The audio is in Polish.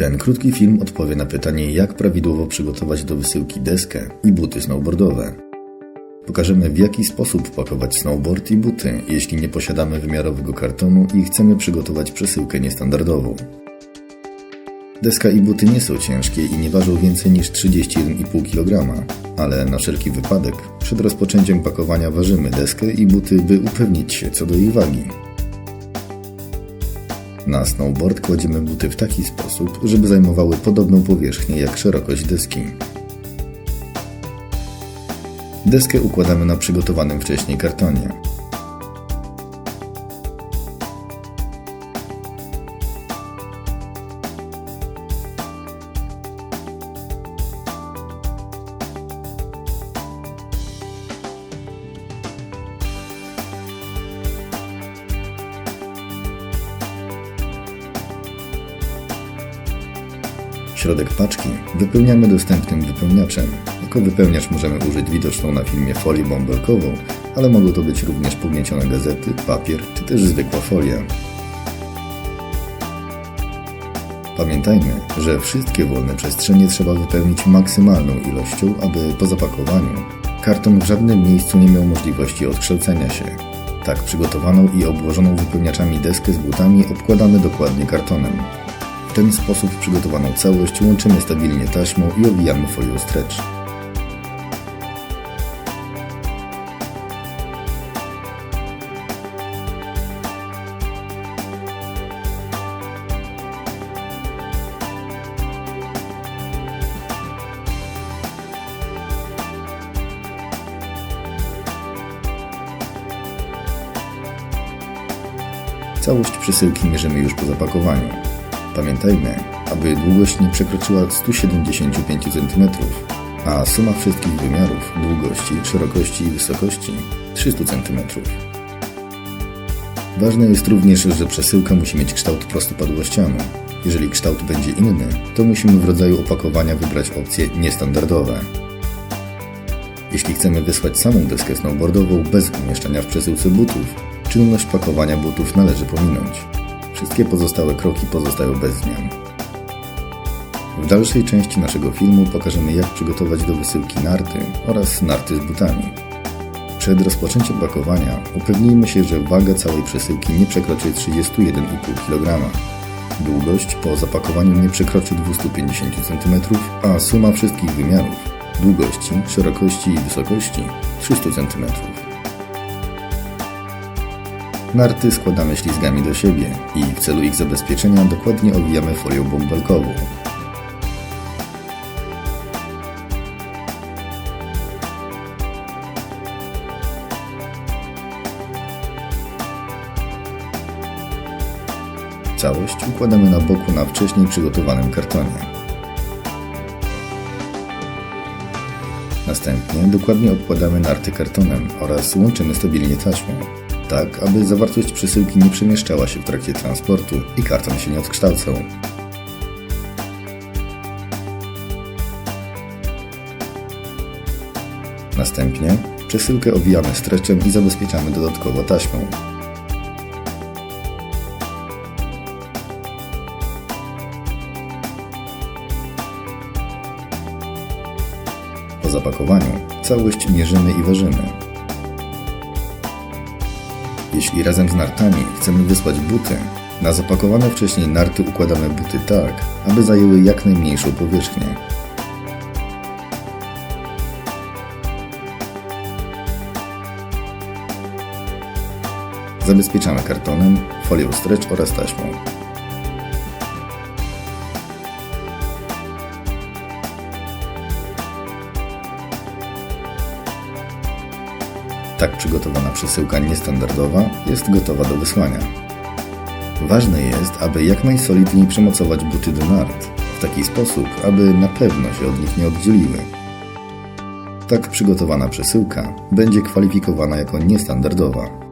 Ten krótki film odpowie na pytanie, jak prawidłowo przygotować do wysyłki deskę i buty snowboardowe. Pokażemy, w jaki sposób pakować snowboard i buty, jeśli nie posiadamy wymiarowego kartonu i chcemy przygotować przesyłkę niestandardową. Deska i buty nie są ciężkie i nie ważą więcej niż 31,5 kg, ale na wszelki wypadek przed rozpoczęciem pakowania ważymy deskę i buty, by upewnić się co do jej wagi. Na snowboard kładziemy buty w taki sposób, żeby zajmowały podobną powierzchnię jak szerokość deski. Deskę układamy na przygotowanym wcześniej kartonie. Środek paczki wypełniamy dostępnym wypełniaczem. Jako wypełniacz możemy użyć widoczną na filmie folię bąbelkową, ale mogą to być również pogniecione gazety, papier czy też zwykła folia. Pamiętajmy, że wszystkie wolne przestrzenie trzeba wypełnić maksymalną ilością, aby po zapakowaniu karton w żadnym miejscu nie miał możliwości odkształcenia się. Tak przygotowaną i obłożoną wypełniaczami deskę z butami obkładamy dokładnie kartonem. W ten sposób przygotowaną całość łączymy stabilnie taśmą i owijamy folią stretch. Całość przesyłki mierzymy już po zapakowaniu. Pamiętajmy, aby długość nie przekroczyła 175 cm, a suma wszystkich wymiarów długości, szerokości i wysokości 300 cm. Ważne jest również, że przesyłka musi mieć kształt prostopadłościany. Jeżeli kształt będzie inny, to musimy w rodzaju opakowania wybrać opcje niestandardowe. Jeśli chcemy wysłać samą deskę snowboardową bez umieszczania w przesyłce butów, czynność pakowania butów należy pominąć. Wszystkie pozostałe kroki pozostają bez zmian. W dalszej części naszego filmu pokażemy jak przygotować do wysyłki narty oraz narty z butami. Przed rozpoczęciem pakowania upewnijmy się, że waga całej przesyłki nie przekroczy 31,5 kg. Długość po zapakowaniu nie przekroczy 250 cm, a suma wszystkich wymiarów długości, szerokości i wysokości 300 cm. Narty składamy ślizgami do siebie i w celu ich zabezpieczenia dokładnie owijamy folią bąbelkową. Całość układamy na boku na wcześniej przygotowanym kartonie. Następnie dokładnie obkładamy narty kartonem oraz łączymy stabilnie taśmą, tak aby zawartość przesyłki nie przemieszczała się w trakcie transportu i karton się nie odkształcał. Następnie przesyłkę owijamy streczem i zabezpieczamy dodatkowo taśmą. Po zapakowaniu całość mierzymy i ważymy. Jeśli razem z nartami chcemy wysłać buty, na zapakowane wcześniej narty układamy buty tak, aby zajęły jak najmniejszą powierzchnię. Zabezpieczamy kartonem, folią stretch oraz taśmą. Tak przygotowana przesyłka niestandardowa jest gotowa do wysłania. Ważne jest, aby jak najsolidniej przymocować buty do nart, w taki sposób, aby na pewno się od nich nie oddzieliły. Tak przygotowana przesyłka będzie kwalifikowana jako niestandardowa.